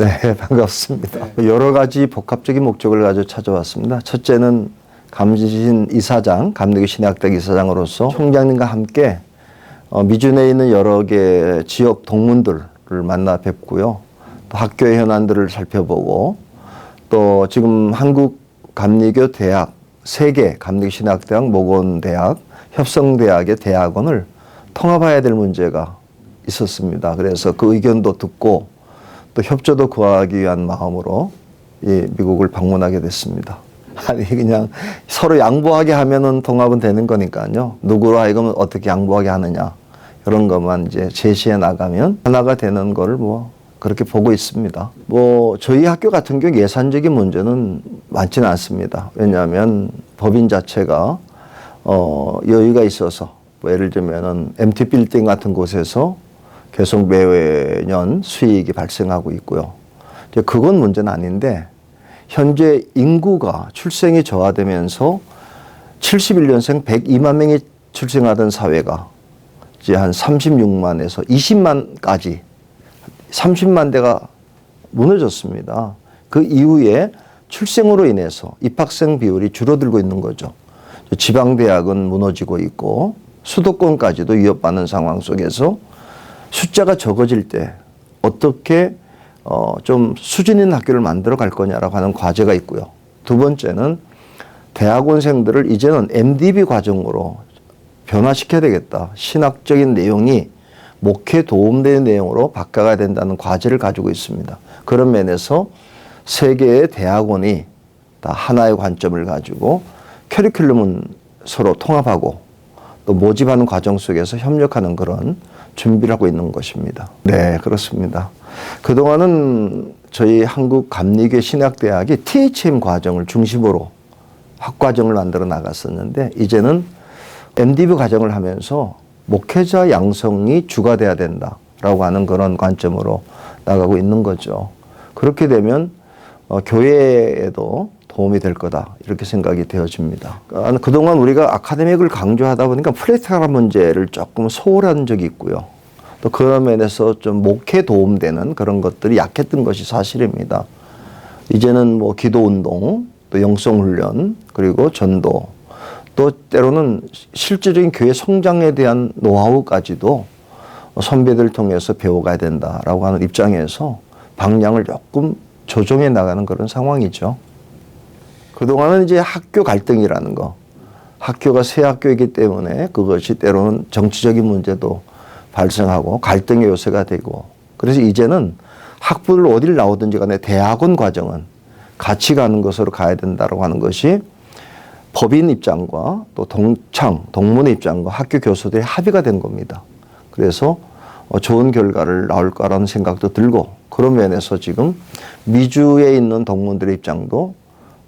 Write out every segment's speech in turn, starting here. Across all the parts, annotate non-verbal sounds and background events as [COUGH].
네, [LAUGHS] 반갑습니다. 여러 가지 복합적인 목적을 가지고 찾아왔습니다. 첫째는 감진 이사장, 감리교 신학대 이사장으로서 총장님과 함께 어, 미준에 있는 여러 개 지역 동문들을 만나 뵙고요. 또 학교의 현안들을 살펴보고 또 지금 한국 감리교 대학 세계 감리교 신학대학 모건대학 협성대학의 대학원을 통합해야 될 문제가 있었습니다. 그래서 그 의견도 듣고 또 협조도 구하기 위한 마음으로 이 미국을 방문하게 됐습니다. [LAUGHS] 아니 그냥 서로 양보하게 하면은 통합은 되는 거니까요. 누구로 하여금 어떻게 양보하게 하느냐 이런 것만 이제 제시해 나가면 하나가 되는 걸뭐 그렇게 보고 있습니다. 뭐 저희 학교 같은 경우 예산적인 문제는 많지는 않습니다. 왜냐하면 법인 자체가 어 여유가 있어서 뭐 예를 들면은 MT 빌딩 같은 곳에서 계속 매년 수익이 발생하고 있고요. 이제 그건 문제는 아닌데 현재 인구가 출생이 저하되면서 71년생 102만 명이 출생하던 사회가 이제 한 36만에서 20만까지 30만 대가 무너졌습니다. 그 이후에 출생으로 인해서 입학생 비율이 줄어들고 있는 거죠. 지방 대학은 무너지고 있고 수도권까지도 위협받는 상황 속에서 숫자가 적어질 때 어떻게 어, 좀 수준 있는 학교를 만들어 갈 거냐라고 하는 과제가 있고요. 두 번째는 대학원생들을 이제는 MDB 과정으로 변화시켜야 되겠다. 신학적인 내용이 목회 도움되는 내용으로 바꿔가야 된다는 과제를 가지고 있습니다. 그런 면에서 세 개의 대학원이 다 하나의 관점을 가지고 커리큘럼은 서로 통합하고 또 모집하는 과정 속에서 협력하는 그런 준비를 하고 있는 것입니다. 네, 그렇습니다. 그동안은 저희 한국 감리교 신학대학이 THM 과정을 중심으로 학과정을 만들어 나갔었는데 이제는 MDB 과정을 하면서 목회자 양성이 주가 돼야 된다라고 하는 그런 관점으로 나가고 있는 거죠. 그렇게 되면 어, 교회에도 도움이 될 거다 이렇게 생각이 되어집니다. 아, 그동안 우리가 아카데믹을 강조하다 보니까 프레티컬한 문제를 조금 소홀한 적이 있고요. 또 그런 면에서 좀 목회 도움되는 그런 것들이 약했던 것이 사실입니다. 이제는 뭐 기도 운동, 또 영성 훈련, 그리고 전도, 또 때로는 실질적인 교회 성장에 대한 노하우까지도 선배들 통해서 배워가야 된다라고 하는 입장에서 방향을 조금 조정해 나가는 그런 상황이죠. 그동안은 이제 학교 갈등이라는 거, 학교가 새 학교이기 때문에 그것이 때로는 정치적인 문제도 발생하고 갈등의 요소가 되고 그래서 이제는 학부를 어디를 나오든지 간에 대학원 과정은 같이 가는 것으로 가야 된다고 하는 것이 법인 입장과 또 동창, 동문의 입장과 학교 교수들의 합의가 된 겁니다. 그래서 어, 좋은 결과를 나올 거라는 생각도 들고 그런 면에서 지금 미주에 있는 동문들의 입장도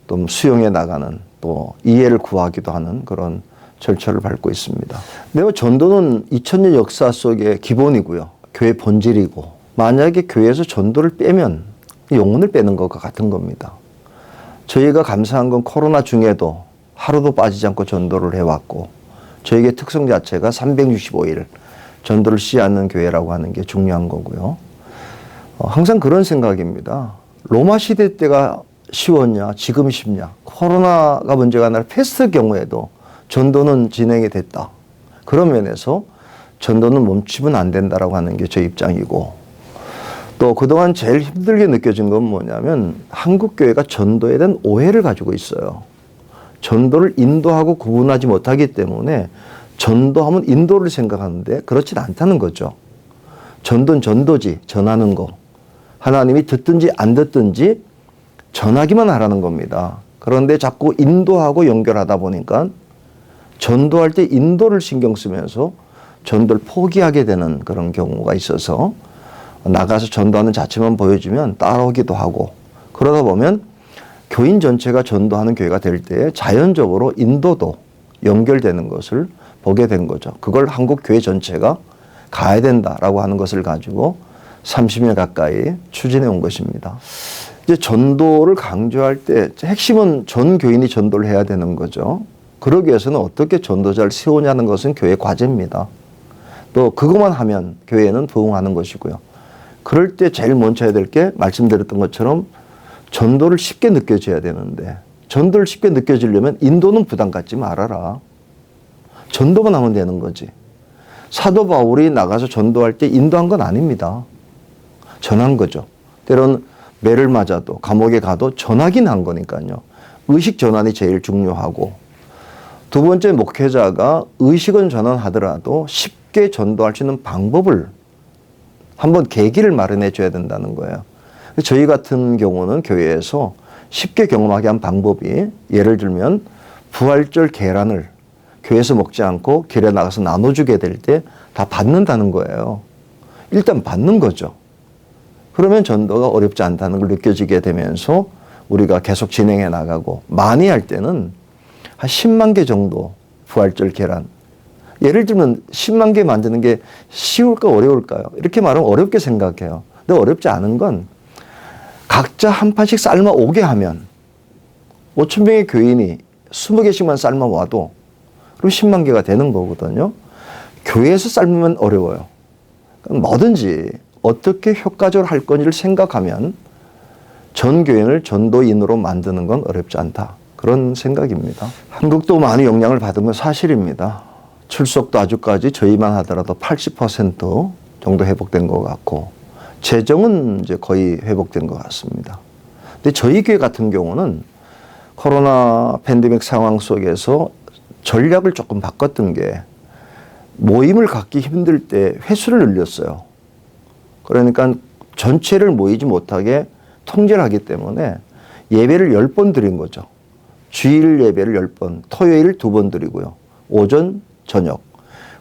좀 수용해 나가는 또 이해를 구하기도 하는 그런 절차를 밟고 있습니다. 매우 전도는 2000년 역사 속의 기본이고요. 교회 본질이고 만약에 교회에서 전도를 빼면 영혼을 빼는 것과 같은 겁니다. 저희가 감사한 건 코로나 중에도 하루도 빠지지 않고 전도를 해왔고 저에게 특성 자체가 365일 전도를 쉬지 않는 교회라고 하는 게 중요한 거고요. 어, 항상 그런 생각입니다. 로마 시대 때가 쉬웠냐, 지금 쉽냐. 코로나가 문제가 아니라 패스트 경우에도 전도는 진행이 됐다. 그런 면에서 전도는 멈추면 안 된다라고 하는 게 제 입장이고 또 그동안 제일 힘들게 느껴진 건 뭐냐면 한국 교회가 전도에 대한 오해를 가지고 있어요. 전도를 인도하고 구분하지 못하기 때문에 전도하면 인도를 생각하는데 그렇진 않다는 거죠. 전도는 전도지, 전하는 거. 하나님이 듣든지 안 듣든지 전하기만 하라는 겁니다. 그런데 자꾸 인도하고 연결하다 보니까 전도할 때 인도를 신경 쓰면서 전도를 포기하게 되는 그런 경우가 있어서 나가서 전도하는 자체만 보여주면 따라오기도 하고 그러다 보면 교인 전체가 전도하는 교회가 될때 자연적으로 인도도 연결되는 것을 보게 된 거죠. 그걸 한국 교회 전체가 가야 된다라고 하는 것을 가지고 30년 가까이 추진해 온 것입니다. 이제 전도를 강조할 때 핵심은 전 교인이 전도를 해야 되는 거죠. 그러기 위해서는 어떻게 전도자를 세우냐는 것은 교회 과제입니다. 또 그것만 하면 교회는 부흥하는 것이고요. 그럴 때 제일 먼저 해야 될 게 말씀드렸던 것처럼 전도를 쉽게 느껴져야 되는데 전도를 쉽게 느껴지려면 인도는 부담 갖지 말아라. 전도만 하면 되는 거지. 사도 바울이 나가서 전도할 때 인도한 건 아닙니다. 전한 거죠. 때로는 매를 맞아도 감옥에 가도 전하긴 한 거니까요. 의식 전환이 제일 중요하고 두 번째 목회자가 의식은 전환하더라도 쉽게 전도할 수 있는 방법을 한번 계기를 마련해 줘야 된다는 거예요. 저희 같은 경우는 교회에서 쉽게 경험하게 한 방법이 예를 들면 부활절 계란을 교회에서 먹지 않고 길에 나가서 나눠주게 될 때 다 받는다는 거예요. 일단 받는 거죠. 그러면 전도가 어렵지 않다는 걸 느껴지게 되면서 우리가 계속 진행해 나가고 많이 할 때는 한 10만 개 정도 부활절 계란. 예를 들면 10만 개 만드는 게 쉬울까 어려울까요? 이렇게 말하면 어렵게 생각해요. 근데 어렵지 않은 건 각자 한 판씩 삶아 오게 하면 5천 명의 교인이 20개씩만 삶아 와도 그럼 10만 개가 되는 거거든요. 교회에서 삶으면 어려워요. 뭐든지 어떻게 효과적으로 할 건지를 생각하면 전 교인을 전도인으로 만드는 건 어렵지 않다. 그런 생각입니다. 한국도 많이 영향을 받은 건 사실입니다. 출석도 아주까지 저희만 하더라도 80% 정도 회복된 것 같고 재정은 이제 거의 회복된 것 같습니다. 근데 저희 교회 같은 경우는 코로나 팬데믹 상황 속에서 전략을 조금 바꿨던 게 모임을 갖기 힘들 때 횟수를 늘렸어요. 그러니까 전체를 모이지 못하게 통제를 하기 때문에 예배를 10번 드린 거죠. 주일 예배를 10번, 토요일 두 번 드리고요. 오전, 저녁.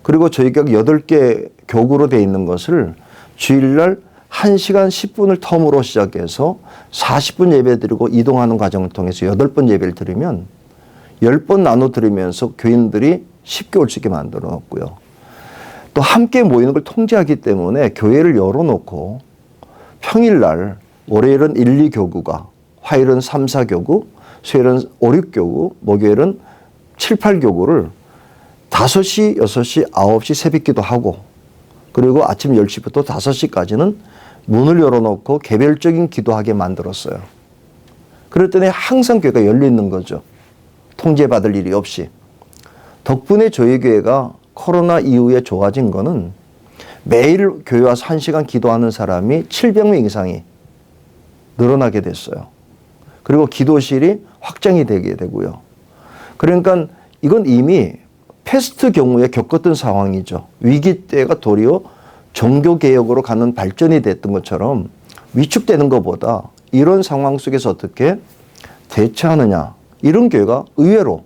그리고 저희가 8개 교구로 돼 있는 것을 주일날 1시간 10분을 텀으로 시작해서 40분 예배 드리고 이동하는 과정을 통해서 8번 예배를 드리면 10번 나눠 드리면서 교인들이 쉽게 올 수 있게 만들어 놨고요. 또 함께 모이는 걸 통제하기 때문에 교회를 열어놓고 평일날 월요일은 1, 2교구가 화요일은 3, 4교구 수요일은 5, 6교구 목요일은 7, 8교구를 5시, 6시, 9시 새벽기도 하고 그리고 아침 10시부터 5시까지는 문을 열어놓고 개별적인 기도하게 만들었어요. 그랬더니 항상 교회가 열려 있는 거죠. 통제받을 일이 없이. 덕분에 저희 교회가 코로나 이후에 좋아진 거는 매일 교회 와서 1시간 기도하는 사람이 700명 이상이 늘어나게 됐어요. 그리고 기도실이 확장이 되게 되고요. 그러니까 이건 이미 패스트 경우에 겪었던 상황이죠. 위기 때가 도리어 종교 개혁으로 가는 발전이 됐던 것처럼 위축되는 것보다 이런 상황 속에서 어떻게 대처하느냐 이런 교회가 의외로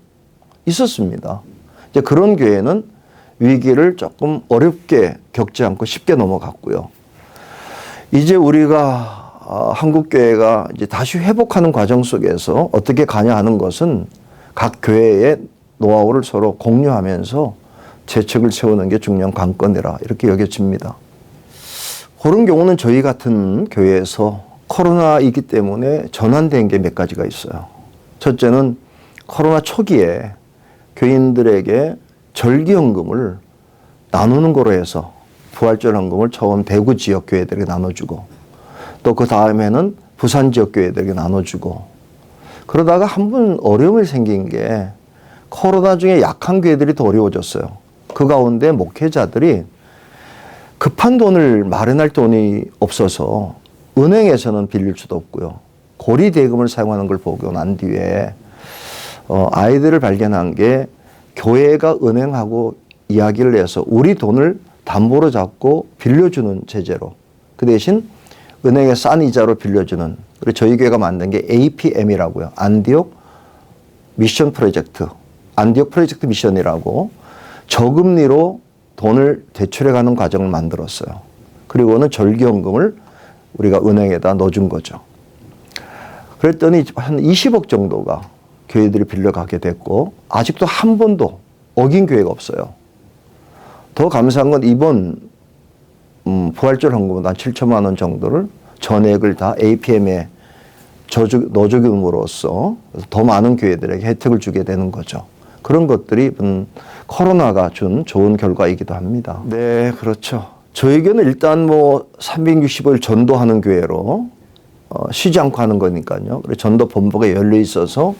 있었습니다. 이제 그런 교회는 위기를 조금 어렵게 겪지 않고 쉽게 넘어갔고요. 이제 우리가 어, 한국 교회가 이제 다시 회복하는 과정 속에서 어떻게 가냐 하는 것은 각 교회의 노하우를 서로 공유하면서 재책을 세우는 게 중요한 관건이라 이렇게 여겨집니다. 그런 경우는 저희 같은 교회에서 코로나이기 때문에 전환된 게 몇 가지가 있어요. 첫째는 코로나 초기에 교인들에게 절기헌금을 나누는 거로 해서 부활절 헌금을 처음 대구 지역 교회들에게 나눠주고 또 그 다음에는 부산 지역 교회들에게 나눠주고 그러다가 한 번 어려움이 생긴 게 코로나 중에 약한 교회들이 더 어려워졌어요. 그 가운데 목회자들이 급한 돈을 마련할 돈이 없어서 은행에서는 빌릴 수도 없고요. 고리 대금을 사용하는 걸 보고 난 뒤에 어, 아이들을 발견한 게 교회가 은행하고 이야기를 해서 우리 돈을 담보로 잡고 빌려주는 제재로 그 대신 은행에 싼 이자로 빌려주는 그리고 저희 교회가 만든 게 APM이라고요. 안디옥 미션 프로젝트. 안디옥 프로젝트 미션이라고 저금리로 돈을 대출해가는 과정을 만들었어요. 그리고는 절기연금을 우리가 은행에다 넣어준 거죠. 그랬더니 한 20억 정도가 교회들이 빌려가게 됐고 아직도 한 번도 어긴 교회가 없어요. 더 감사한 건 이번 음, 부활절 헌금은 한 7천만 원 정도를 전액을 다 APM에 저주, 넣어줌으로써 더 많은 교회들에게 혜택을 주게 되는 거죠. 그런 것들이 음, 코로나가 준 좋은 결과이기도 합니다. 네, 그렇죠. 저에게는 일단 뭐 365일 전도하는 교회로 어, 쉬지 않고 하는 거니까요. 그리고 전도 본부가 열려 있어서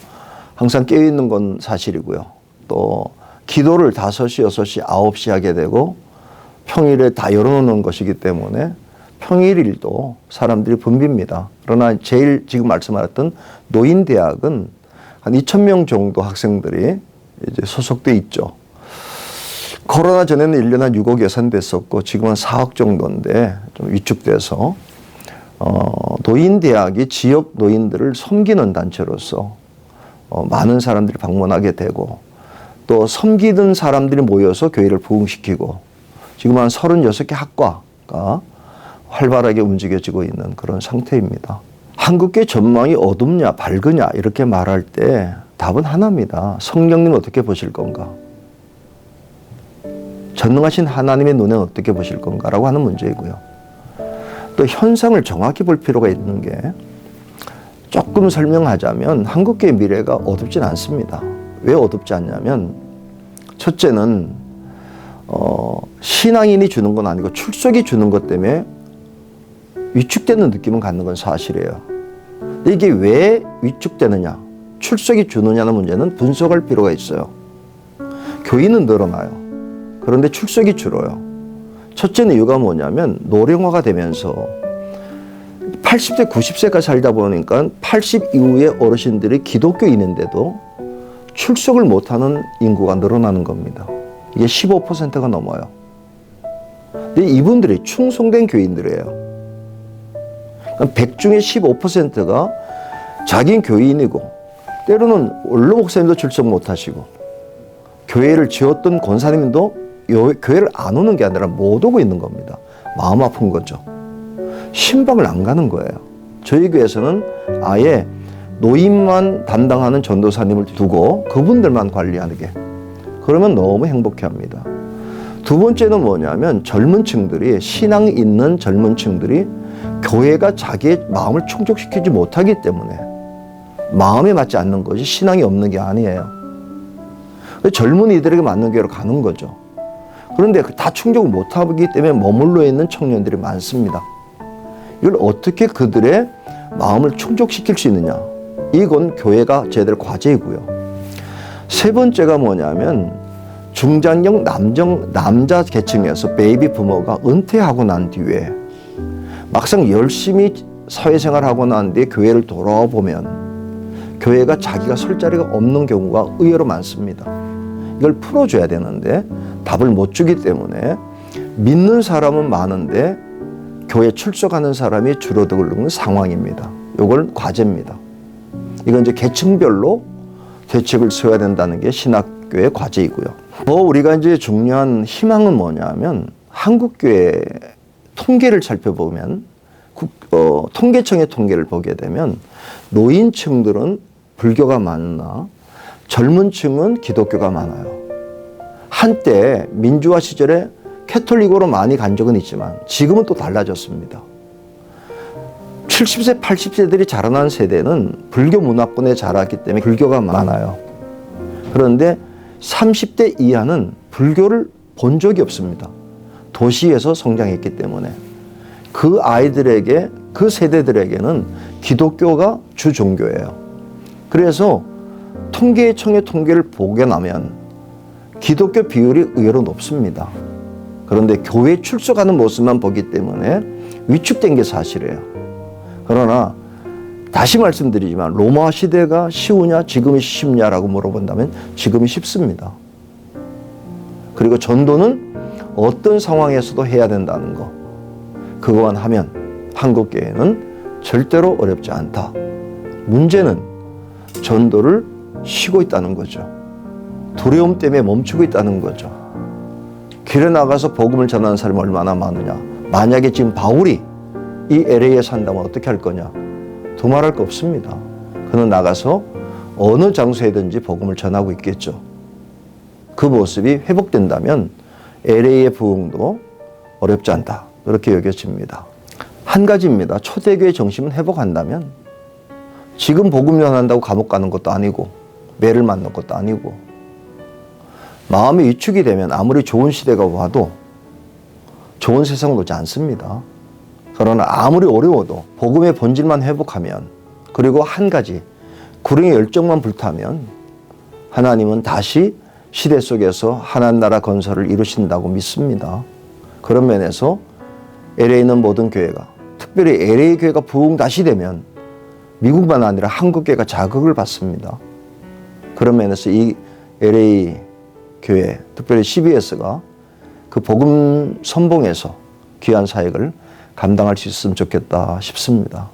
항상 깨어 있는 건 사실이고요. 또 기도를 5시, 6시, 9시 하게 되고 평일에 다 열어놓는 것이기 때문에 평일 일도 사람들이 붐빕니다. 그러나 제일 지금 말씀하셨던 노인대학은 한 2,000명 정도 학생들이 이제 소속돼 있죠. 코로나 전에는 1년 한 6억 예산됐었고 지금은 4억 정도인데 좀 위축돼서 어, 노인대학이 지역 노인들을 섬기는 단체로서 어, 많은 사람들이 방문하게 되고 또 섬기던 사람들이 모여서 교회를 부흥시키고 지금 한 36개 학과가 활발하게 움직여지고 있는 그런 상태입니다. 한국계 전망이 어둡냐 밝으냐 이렇게 말할 때 답은 하나입니다. 성령님 어떻게 보실 건가? 전능하신 하나님의 눈에 어떻게 보실 건가라고 하는 문제이고요. 또 현상을 정확히 볼 필요가 있는 게 조금 설명하자면 한국계의 미래가 어둡진 않습니다. 왜 어둡지 않냐면 첫째는 어, 신앙인이 주는 건 아니고 출석이 주는 것 때문에 위축되는 느낌은 갖는 건 사실이에요. 이게 왜 위축되느냐, 출석이 주느냐는 문제는 분석할 필요가 있어요. 교인은 늘어나요. 그런데 출석이 줄어요. 첫째는 이유가 뭐냐면 노령화가 되면서 80세, 90세까지 살다 보니까 80 이후의 어르신들이 기독교인인데도 출석을 못하는 인구가 늘어나는 겁니다. 이게 15%가 넘어요. 근데 이분들이 충성된 교인들이에요. 100 중에 15%가 자기는 교인이고 때로는 원로 목사님도 출석 못하시고 교회를 지었던 권사님도 요- 교회를 안 오는 게 아니라 못 오고 있는 겁니다. 마음 아픈 거죠. 신방을 안 가는 거예요. 저희 교회에서는 아예 노인만 담당하는 전도사님을 두고 그분들만 관리하는 게 그러면 너무 행복해 합니다. 두 번째는 뭐냐면 젊은 층들이 신앙 있는 젊은 층들이 교회가 자기의 마음을 충족시키지 못하기 때문에 마음에 맞지 않는 것이 신앙이 없는 게 아니에요. 젊은이들에게 맞는 교회로 가는 거죠. 그런데 다 충족을 못하기 때문에 머물러 있는 청년들이 많습니다. 이걸 어떻게 그들의 마음을 충족시킬 수 있느냐. 이건 교회가 제대로 과제이고요. 세 번째가 뭐냐면 중장년 남정, 남자 계층에서 베이비 부모가 은퇴하고 난 뒤에 막상 열심히 사회생활하고 난 뒤에 교회를 돌아보면 교회가 자기가 설 자리가 없는 경우가 의외로 많습니다. 이걸 풀어줘야 되는데 답을 못 주기 때문에 믿는 사람은 많은데 교회 출석하는 사람이 줄어드는 상황입니다. 이걸 과제입니다. 이건 이제 계층별로 대책을 세워야 된다는 게 신학교의 과제이고요. 더 우리가 이제 중요한 희망은 뭐냐면 한국교회 통계를 살펴보면 국, 어, 통계청의 통계를 보게 되면 노인층들은 불교가 많으나 젊은 층은 기독교가 많아요. 한때 민주화 시절에 캐톨릭으로 많이 간 적은 있지만 지금은 또 달라졌습니다. 70세, 80세들이 자라난 세대는 불교 문화권에 자랐기 때문에 불교가 많아요. 그런데 30대 이하는 불교를 본 적이 없습니다. 도시에서 성장했기 때문에 그 아이들에게 그 세대들에게는 기독교가 주 종교예요. 그래서 통계청의 통계를 보게 나면 기독교 비율이 의외로 높습니다. 그런데 교회 출석하는 모습만 보기 때문에 위축된 게 사실이에요. 그러나 다시 말씀드리지만 로마 시대가 쉬우냐 지금이 쉽냐라고 물어본다면 지금이 쉽습니다. 그리고 전도는 어떤 상황에서도 해야 된다는 거. 그거만 하면 한국 교회는 절대로 어렵지 않다. 문제는 전도를 쉬고 있다는 거죠. 두려움 때문에 멈추고 있다는 거죠. 길에 나가서 복음을 전하는 사람이 얼마나 많으냐. 만약에 지금 바울이 이 LA에 산다면 어떻게 할 거냐? 두말할 거 없습니다. 그는 나가서 어느 장소에든지 복음을 전하고 있겠죠. 그 모습이 회복된다면 LA의 부흥도 어렵지 않다. 그렇게 여겨집니다. 한 가지입니다. 초대교회 정신은 회복한다면 지금 복음 전한다고 감옥 가는 것도 아니고 매를 맞는 것도 아니고 마음이 위축이 되면 아무리 좋은 시대가 와도 좋은 세상은 오지 않습니다. 그러나 아무리 어려워도 복음의 본질만 회복하면 그리고 한 가지 구령의 열정만 불타면 하나님은 다시 시대 속에서 하나님 나라 건설을 이루신다고 믿습니다. 그런 면에서 LA에 있는 모든 교회가 특별히 LA 교회가 부흥 다시 되면 미국만 아니라 한국 교회가 자극을 받습니다. 그런 면에서 이 LA 교회, 특별히 CBS가 그 복음 선봉에서 귀한 사역을 감당할 수 있으면 좋겠다 싶습니다.